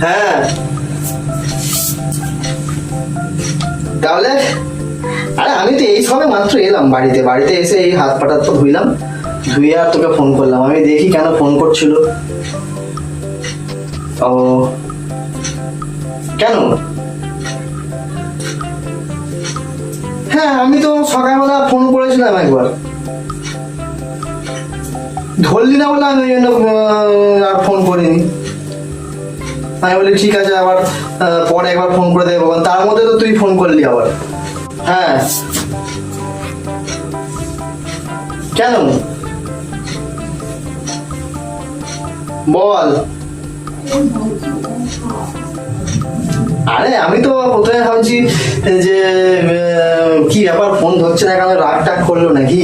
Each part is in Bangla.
হ্যাঁ। তাহলে? আরে আমি তো এই সবে মাত্র এলাম বাড়িতে। বাড়িতে এসে এই হাত পাটা তো ধুইলাম। ধুয়ে আর তোকে ফোন করলাম। আমি দেখি কেন ফোন করছিল। ও। কেন? হ্যাঁ আমি তো সকালবেলা ফোন করেছিলাম একবার। ধরলি না বলে আমি আর ফোন করিনি। আমি বলি, ঠিক আছে, আবার পরে একবার ফোন করে দেবো তার মধ্যে তো তুই ফোন করলি আবার। হ্যাঁ। কেন? বল। আরে, আমি তো প্রথমে ভাবছি যে কি ব্যাপার ফোন ধরছে না কেন, রাগ টাগ করল নাকি?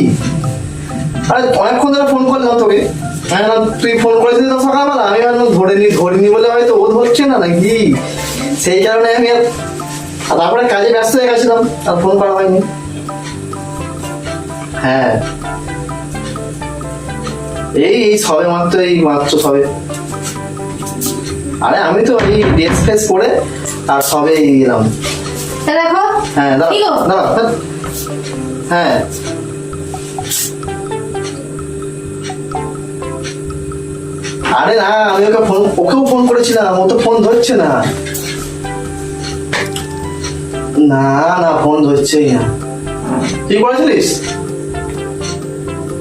আরে, অনেকক্ষণ ধরে ফোন করলাম তোকে। তুই ফোন করেছিলি তো সকালবেলা আমি ভাবলাম ধরেনি ধরিনি বলে হয়তো ও ধরছে না নাকি? সেই কারণে আমি আর আর তারপরে কাজে ব্যস্ত হয়ে গেছিলাম আর ফোন করা হয়নি। হ্যাঁ। এই এই সবে মাত্র এই মাত্র সবে। আরে আমি তো এই ড্রেস ফেস পরে আর সবে এলাম দেখো হ্যাঁ কি গো? দাঁড়া দাঁড়া হ্যাঁ। আরে না আমি ওকে ফোন ওকেও ফোন করেছিলাম ও তো ফোন ধরছে না। না না ফোন ধরছেই না। তুই করেছিলিস?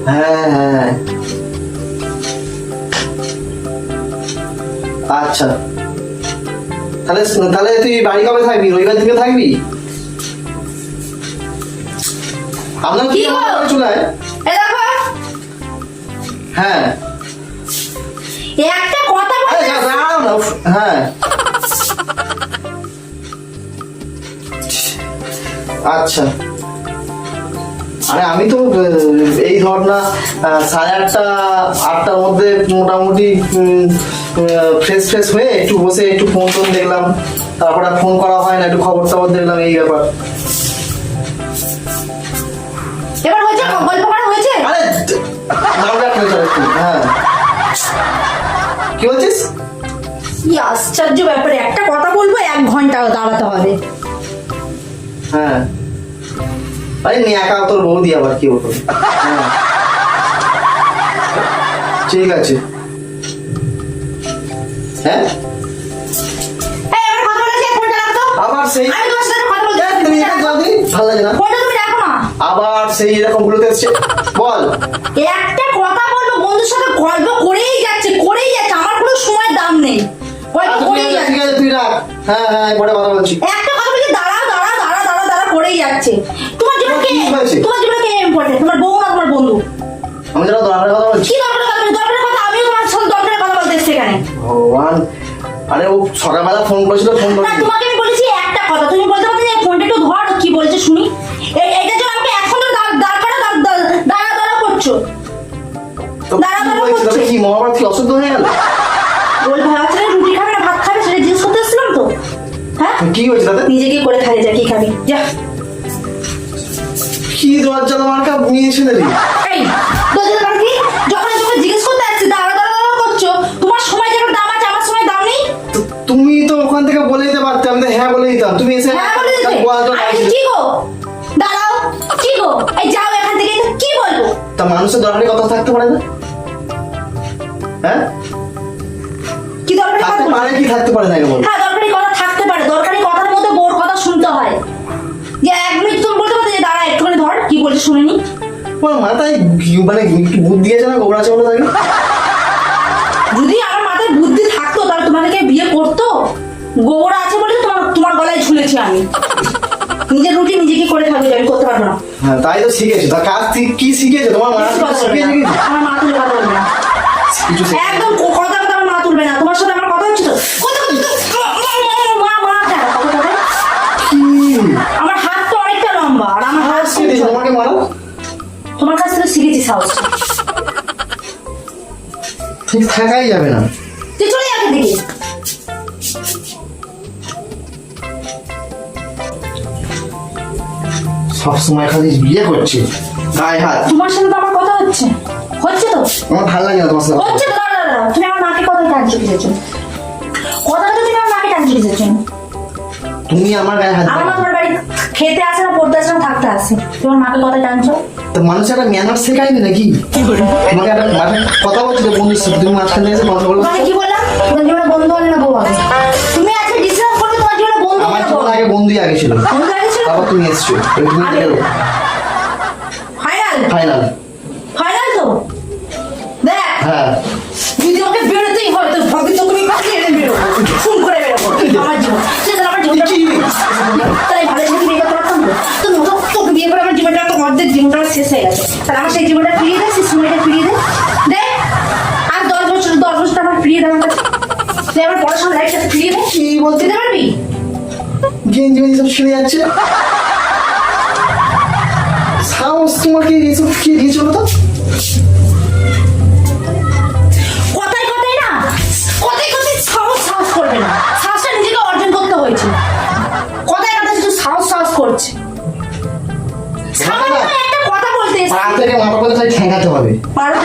হ্যাঁ হ্যাঁ। আচ্ছা। তাহলে তাহলে তুই বাড়ি কবে থাকবি? রবিবার দিকে থাকবি? আপনার কি চলে হ্যাঁ। একটা কথা দাঁড়াও না। হ্যাঁ আচ্ছা। আরে আমি তো এই ধর না সাড়ে আটটা আটটার মধ্যে মোটামুটি ফ্রেশ ফ্রেশ হয়ে একটু বসে একটু ফোন টোন দেখলাম। তারপরে আর ফোন করা হয় না একটু খবর টবর দেখলাম এই ব্যাপার। এবার হয়েছে? গল্প করা হয়েছে? আরে হ্যাঁ। কি বলছিস? কি আশ্চর্য ব্যাপারে একটা কথা বলব এক ঘণ্টা দাঁড়াতে হবে। হ্যাঁ। আরে তোর বৌদি আবার কি হ্যাঁ। ঠিক আছে। হ্যাঁ। আবার সেই ভালো লাগে না? আবার সেই এরকম গুলোতে এসছে। বল। একটা কথা বলব বন্ধুর সাথে গল্প করেই যাচ্ছে করেই যাচ্ছে আমার দাম নেই। গল্প আচ্ছা, ঠিক করেই আছে, যাচ্ছে। ঠিক আছে তুই রাখ। হ্যাঁ হ্যাঁ কথা বলছি। একটা কথা বলছি দাঁড়া দাঁড়া দাঁড়া দাঁড়া দাঁড়া করেই যাচ্ছে। তোমার জীবনে কে কি তোমার জীবনে কে ইম্পর্টেন্ট তোমার বউ না তোমার বন্ধু? আমি যারা দরকারের কথা বলছি। কি দরকারের কথা দরকারের কথা আমিও তোমার সাথে দরকারের কথা বলতে এসেছি ভগবান। আরে ও সকালবেলা ফোন করেছিল ফোন না তোমাকে আমি বলেছি একটা কথা তুমি বলতে পারছ যে ফোনটা একটু ধর কি বলছে শুনি। এই- এইটার জন্য আমাকে এখন তো দাঁড় দাঁড় করা দাঁড় দাঁড়- দাঁড়া দাঁড়া করছ দাঁড়া, কি দাঁড়া বলছিস? কি মহাভারত কি অশুদ্ধ হয়ে গেল? বল ভাবছে রুটি খাবে না ভাত খাবে সেটা জিজ্ঞেস করতে এসেছিলাম তো। হ্যাঁ? কি হয়েছে তাতে? নিজে গিয়ে করে খাই যা কি খাবি যা। কি দরজা মার্কা এই দরজা কি? যখন জিজ্ঞেস করতে আসছি দাঁড়া দাঁড়া দাঁড়া করছ তোমার সময় যেমন দাম আছে আমার সময় দাম নেই? তুমি তো ওখান থেকে বলে দিতে পারতে আমি হ্যাঁ বলে দিতাম। তুমি এসে হ্যাঁ বলে দিতে। কি গো? দাঁড়াও কি গো? এই যাও এখান থেকে কি বলব? তা মানুষের দরকারি কথা থাকতে পারে না। হ্যাঁ? কি দরকারি থাকতে? পারে কি থাকতে পারে না বল? হ্যাঁ দরকারি কথা থাকতে পারে। দরকারি কথার মধ্যে বোর কথা শুনতে হয়। যে এক মিনিট তুমি বলতে পারো যে দাঁড়া একটুখানি ধর কি বলছে শুনিনি তোমার মাথায় মানে কি বুদ্ধি আছে না? গোবরা আছে থাকে যদি আমার মাথায় বুদ্ধি থাকতো তাহলে তোমাকে বিয়ে করতো? গোবর আছে বলে তোমার তোমার গলায় ঝুলেছি আমি। নিজের রুটি নিজে কি করে খাবি আমি করতে পারব না। হ্যাঁ তাই তো শিখেছো। তা কাজ কি- কি শিখেছো? তোমার মা শিখেছে। কিছু? আমার মা তুলে কথা বলবে না একদম কথা তোমার সাথে আমার কথা হচ্ছে তো? কথা হচ্ছে তো? মা মা কেন কথা কথা কি আমার হাত তো অনেকটা লম্বা আর আমার হাত তোমাকে মারা। তোমার কাছ থেকে শিখেছি সাহস। ঠিক থাকাই যাবে না। তুই চলে যাবে দিকে সবসময় খালি বিয়ে করছে। গায়ে হাত। তোমার সাথে তো আমার কথা হচ্ছে। হচ্ছে তো? আমার ভালো লাগে না তোমার সাথে হচ্ছে তো দাঁড়া দাঁড়া। তুমি আমার মাকে টানছো কিসের জন্য কথা আসছি কিসের জন্য তুমি আমার গায়ে হাত আমার তোমার বাড়ি খেতে আসে না পড়তে আসে না থাকতে আসে। তোমার মাকে কথা টানছো তো মানুষ একটা ম্যানার শেখায়নি নাকি? তোমাকে একটা কথা বলছি তো তুমি মাঝখানে এসে কথা বলো। কি বললাম? তোমার জীবনে বন্ধু হবে না বউ হবে? তুমি আজকে ডিসিশন করবে তোমার জীবনে বন্ধু আমার জীবনে আগে বন্ধুই বন্ধু আগে ছিল? তারপর তুমি এসছো। তুমি ফাইনাল ফাইনাল ফাইনাল তো? দেখ। হ্যাঁ। জীবনটা আমার শেষ হয়ে গেছে। তাহলে আমার সেই জীবনটা ফিরিয়ে দে সেই সময়টা ফিরিয়ে দে। দে আর দশ বছর দশ বছর আমার ফিরিয়ে দে আমার দে আমার পড়াশোনার লাইফটা ফিরিয়ে দে কি বলতে পারবি? গেঞ্জি মেঞ্জি সব ছিঁড়ে যাচ্ছে। সাহস তোমাকে এসব কি দিয়েছ তো? কথায় কথায় না কথায় কথায় সাহস সাহস করবে না। সাহসটা নিজেকে অর্জন করতে হয়েছে। কথায় কথায় শুধু সাহস সাহস করছে। সামান্য পা থেকে মাথা করে তাই ঠেঙাতে হবে। মারো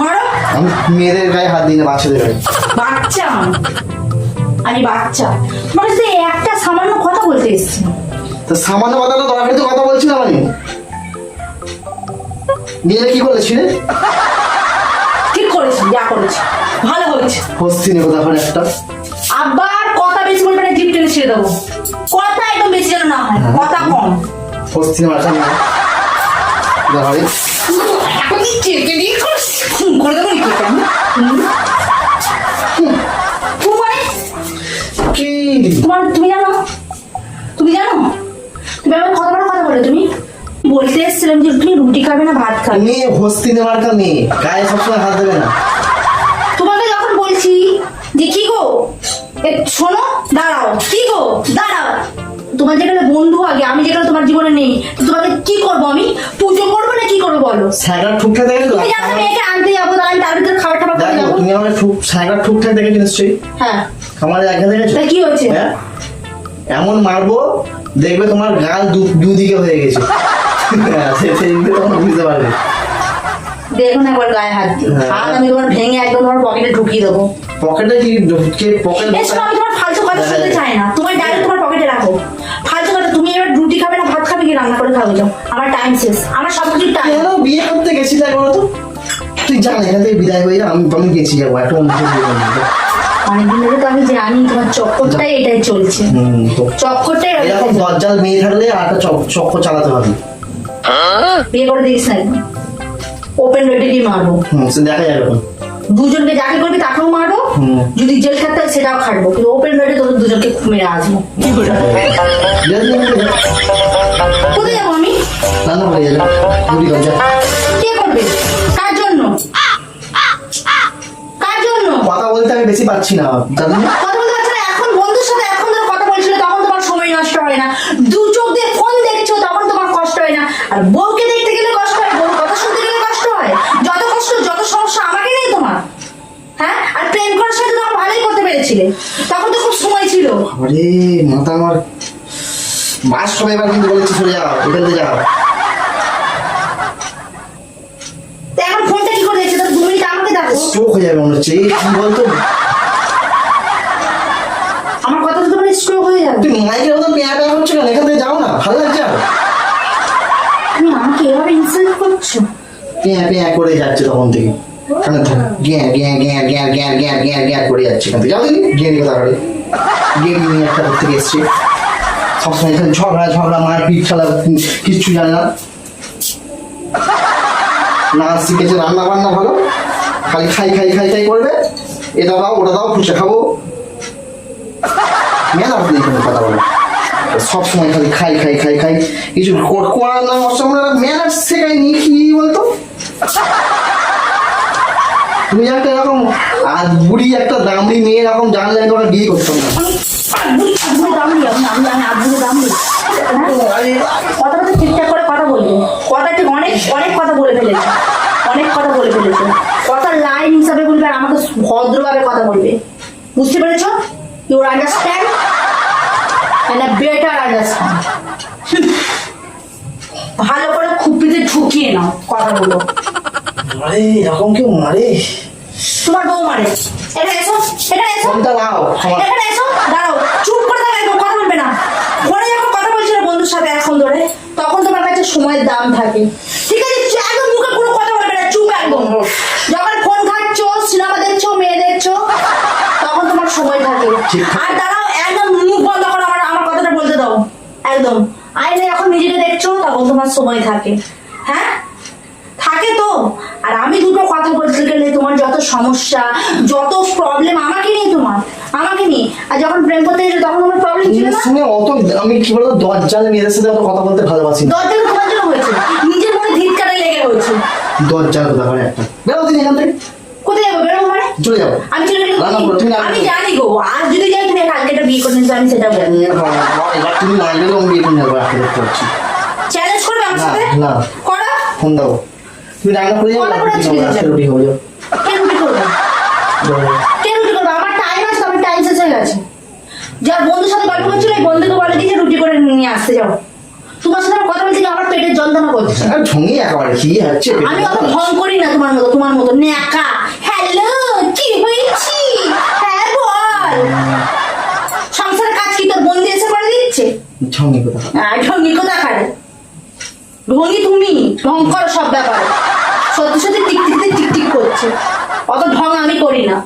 মারো। আমি মেয়েদের গায়ে হাত দিই না বাচ্চাদের গায়ে। বাচ্চা। আমি বাচ্চা। তোমার সাথে একটা সামান্য কথা বলতে এসেছি। তো সামান্য কথাটা দরকারি তো কথা বলছিলাম আমি নিয়ে কি করলে ছিঁড়ে ঠিক করেছি? যা করেছি। ভালো হয়েছে। হস্তিনি কোথা করে একটা। আবার কথা বেশি বলবে না জিপ টেনে ছেড়ে দেবো। কথা একদম বেশি যেন না হয় কথা কম। হস্তিনি মাথা নিয়ে ধরে কি চেকে দিয়ে খুন করে দেবো নাকি কি? তোমার তুমি জানো? তুমি জানো? তুমি আমার কত বড় কথা বলে তুমি? বলতে এসেছিলাম যে তুমি রুটি খাবে না ভাত খাবে। মেয়ে হস্তিনি মার্কা মেয়ে। গায়ে সবসময় হাত দেবে না। তোমাকে যখন বলছি যে কি গো? এ, শোনো দাঁড়াও। কি গো? দাঁড়াও। তোমার যেখানে বন্ধু আগে আমি যেখানে তোমার জীবনে নেই তোমাকে কি করব আমি? পুজো করব না কি করব বলো? স্যাগা দেখে তুমি জানো মেয়েকে আনতে যাব তাহলে আমি তার ভিতরে খাবার টাবার করে যাব। তুমি আমার স্যাগা দেখেছ নিশ্চয়ই হ্যাঁ। আমার দেখেছ তা কি হয়েছে? হ্যাঁ? এমন মারবো দেখবে তোমার গাল দুদিকে হয়ে গেছে। হ্যাঁ, সে- সেদিকে তখন বুঝতে পারবে। দেখুন একবার গায়ে হাত হ্যাঁ। হাত আমি তোমার ভেঙে একদম তোমার পকেটে ঢুকিয়ে দেবো। পকেটে কি ঢুকে পকেট এসব আমি তোমার ফালতু কথা শুনতে চাই না। তোমার ডাইরেক্ট তোমার করে যাও আমার টাইম শেষ। আমার সব কিছু টাইম কেন বিয়ে করতে গেছিলে বলো তো? তুই জান এখান থেকে বিদায় হয়ে আমি আমি গেছি যাব একটা অন্য বিয়ে অনেকদিন ধরে তো আমি জানি তোমার চক্করটাই এটাই চলছে। চক্করটাই এরকম এটাই মেয়ে থাকলে আর একটা চক্কর চালাতে হবে। বিয়ে করে না ওপেন মারবো। দেখা যাবে দুজনকে যাকে করবি তাকেও মারবো। যদি জেল খাটতে হয় সেটাও খাটবো। কিন্তু ওপেন রেটে তোদের দুজনকে মেরে আসব। বিয়ে দিয়ে রান্না করে যাবে রুটি দরজা কে করবে? কার জন্য? কার জন্য? কথা বলতে আমি বেশি পাচ্ছি না জানো কথা বলতে পারছ না? এখন বন্ধুর সাথে এখন ধরো কথা বলছিলে তখন তোমার সময় নষ্ট হয় না। দু চোখ দিয়ে ফোন দেখছ তখন তোমার কষ্ট হয় না। আর বউকে দেখতে গেলে কষ্ট হয় বউর কথা শুনতে গেলে কষ্ট হয়। যত কষ্ট যত সমস্যা আমাকে নেই তোমার। হ্যাঁ? আর প্রেম করার সাথে তোমার ভালোই করতে পেরেছিলে। তখন তো খুব সময় ছিল। আরে মাথা আমার বাস সবাই এবার কিন্তু বলেছি সরে যাও এখান থেকে যাও। এখন ফোনটা কি করে দেখছ তো দু মিনিট আমাকে দেখো স্ট্রোক হয়ে যাবে মনে হচ্ছে কি বলতো? আমার কথা তো তোমার স্ট্রোক হয়ে যাবে। তুই মাইকের মতো পেয়া পেয়া হচ্ছে কেন? এখান থেকে যাও না ভালো লাগছে আর? তুমি আমাকে এভাবে ইনসাল্ট করছ? পেয়া পেয়া করে যাচ্ছে তখন থেকে। কারণ গ্যাঁ গ্যাঁ গ্যাঁ গ্যাঁ গ্যাঁ গ্যাঁ গ্যাঁ গ্যাঁ করে যাচ্ছে এখান থেকে। যাও দেখি গিয়ে কথা করে গিয়ে নিয়ে একটা করতে এসছে। সবসময় ঝগড়া ঝগড়া, মারপিট, খেলা, কিচ্ছু জানে না। না শিখেছে রান্না বান্না ভালো? খালি খাই খাই খাই খাই করবে। এটা দাও, ওটা দাও ফুচে খাব। মেলা আপনি এখানে কথা বলে। সব সময় খালি খাই খাই খাই খাই। কিছু কর- না। অসম্ভব ম্যানার শেখায়নি কি বলতো? তুমি একটা এরকম, আর বুড়ি একটা দামড়ি মেয়ে এরকম জানলে তোমাকে বিয়ে করতাম না। আমি দাম হ্যাঁ? কথাটা তো ঠিকঠাক করে কথা বলবে। কথা ঠিক অনেক অনেক কথা বলে ফেলেছে। অনেক কথা বলে ফেলেছে। কথা লাইন হিসাবে বলবে আর আমাকে ভদ্রভাবে কথা বলবে। বুঝতে পেরেছ? Your understand and a better understand ভালো করে খুপিতে ঢুকিয়ে নাও কথাগুলো। আরে এরকম কেউ মারে? তোমার বউ মারে। এটা এসো এটা এসো। নাও এখানে এসো দাঁড়াও। চুপ করে থাকো একদম না। ফোনে যখন কথা বলছিল বন্ধুর সাথে এখন ধরে তখন তোমার কাছে সময়ের দাম থাকে। ঠিক আছে একদম মুখে কোনো কথা বলবে না চুপ একদম। যখন ফোন খাচ্ছো সিনেমা দেখছ মেয়ে দেখছ তখন তোমার সময় থাকে। আর দাঁড়াও একদম মুখ বন্ধ করো আমার আমার কথাটা বলতে দাও। একদম। আইনে এখন নিজেকে দেখছ তখন তোমার সময় থাকে। হ্যাঁ? থাকে তো? আর আমি দুটো কথা বলতে গেলে তোমার যত সমস্যা যত প্রবলেম আমাকে নিয়ে তোমার আমাকে নিয়ে। আর যখন প্রেম করতে গেলে তখন তোমার প্রবলেম ছিল না? শুনে অত আমি কি বলতো দরজাল মেয়েদের সাথে অত কথা বলতে ভালোবাসি না। দরজা তোমার জন্য হয়েছে। নিজের মনে ধিৎকারে লেগে হয়েছে দরজাল ব্যাপারে একটা। বেরো তুমি এখান থেকে। কোথায় যাব? বেরোবো মানে? চলে যাব। আমি চলে গেলে না, না, তুমি আমি জানি গো। আর যদি যাই তুমি কালকে একটা বিয়ে করে আমি সেটা বলব এবার তুমি গেলেও আমি বিয়ে করে নেব একটা দেখতে পাচ্ছি চ্যালেঞ্জ করবে আমার সাথে? না। করো। ফোন দাও। তুমি রান্না করে যাও কটা করে রাত্রে ছিঁড়ে রাত্রে যাবে? রুটি হয়ে যাও। কে রুটি করবে? কে রুটি করবে? আমার টাইম আছে আমার টাইম শেষ হয়ে গেছে। যার বন্ধুর সাথে গল্প করছিল এই বন্ধুকে বলে দিয়েছে রুটি করে নিয়ে আসতে যাও। তোমার সাথে কথা বলছি আমার পেটের যন্ত্রণা করছে। আর ঢঙি একেবারে কি হচ্ছে আমি অত ভং করি না তোমার মতো তোমার মতো ন্যাকা। হ্যালো কি হয়েছি? হ্যাঁ বল। সংসারের কাজ কি তোর বন্ধু এসে করে দিচ্ছে? ঢঙি কথা ঢঙ্গি কোথা খারে ঢঙ্গি তুমি ঢং করো সব ব্যাপার। সত্যি সত্যি টিক টিক করছে। অত ঢং আমি করি না।